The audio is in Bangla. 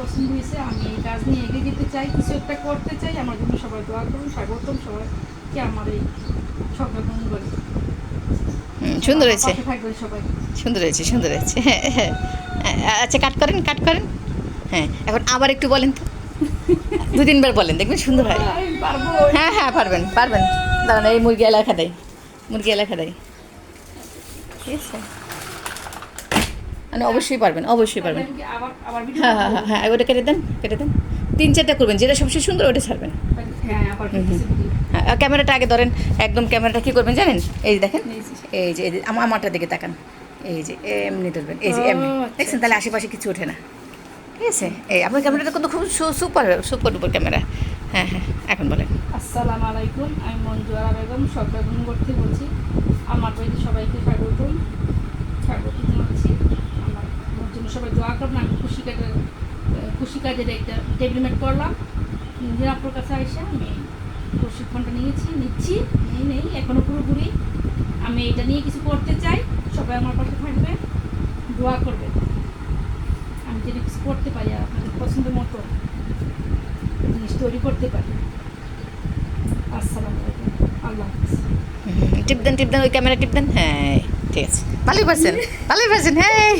পছন্দ হয়েছে আমি এই কাজ নিয়ে এগিয়ে যেতে চাই কিছু একটা করতে চাই। আমার জন্য সবাই দোয়া করুন স্বাগতম সবাইকে আমার এই স্বপ্ন হুম, সুন্দর হয়েছে। সুন্দর হয়েছে সুন্দর হয়েছে। হ্যাঁ হ্যাঁ। আচ্ছা কাট করেন কাট করেন। হ্যাঁ এখন আবার একটু বলেন তো। দু তিনবার বলেন দেখবেন সুন্দর হয়। হ্যাঁ হ্যাঁ পারবেন পারবেন। দাঁড়ান এই মুরগি এলাকা দেয় মুরগি এলাকা দেয়। ঠিক আছে। মানে অবশ্যই পারবেন অবশ্যই পারবেন। আবার আবার হ্যাঁ হ্যাঁ হ্যাঁ হ্যাঁ ওটা কেটে দেন কেটে দেন। তিন চারটা করবেন যেটা সবচেয়ে সুন্দর ওটা ছাড়বেন। হ্যাঁ হ্যাঁ ক্যামেরাটা আগে ধরেন একদম ক্যামেরাটা কী করবেন জানেন? এই যে দেখেন এই যে। আমার আমারটার দিকে তাকান। এই যে এমনি ধরবেন এই যে এমনি। আচ্ছা, দেখছেন তাহলে আশেপাশে কিছু ওঠে না। ঠিক আছে? এই আপনার ক্যামেরাটা কিন্তু খুব সুপার সুপার ডুপার ক্যামেরা। হ্যাঁ হ্যাঁ এখন বলেন। আসসালামু আলাইকুম আমি মঞ্জু আরা বেগম সরকারগুন করতে বলছি। আমার বাড়িতে সবাইকে স্বাগতম স্বাগত জানাচ্ছি আমার আমার জন্য সবাই দোয়া করবেন, আমি খুশি কাজের খুশি কাজের একটা টেবিলমেট করলাম। আপনার কাছে এসে আমি প্রশিক্ষণটা নিয়েছি, নিচ্ছি, নেই নেই এখনও পুরোপুরি। আমি এটা নিয়ে কিছু করতে চাই, সবাই আমার পাশে থাকবে, দোয়া করবে আমি যদি কিছু করতে পারি আপনাদের পছন্দ মতো জিনিস তৈরি করতে পারি। আসসালামু আলাইকুম। আল্লাহ টিপ দেন টিপ দেন, ওই ক্যামেরা টিপ দেন? হ্যাঁ ঠিক আছে। ভালোই পারছেন ভালোই পারছেন হ্যাঁ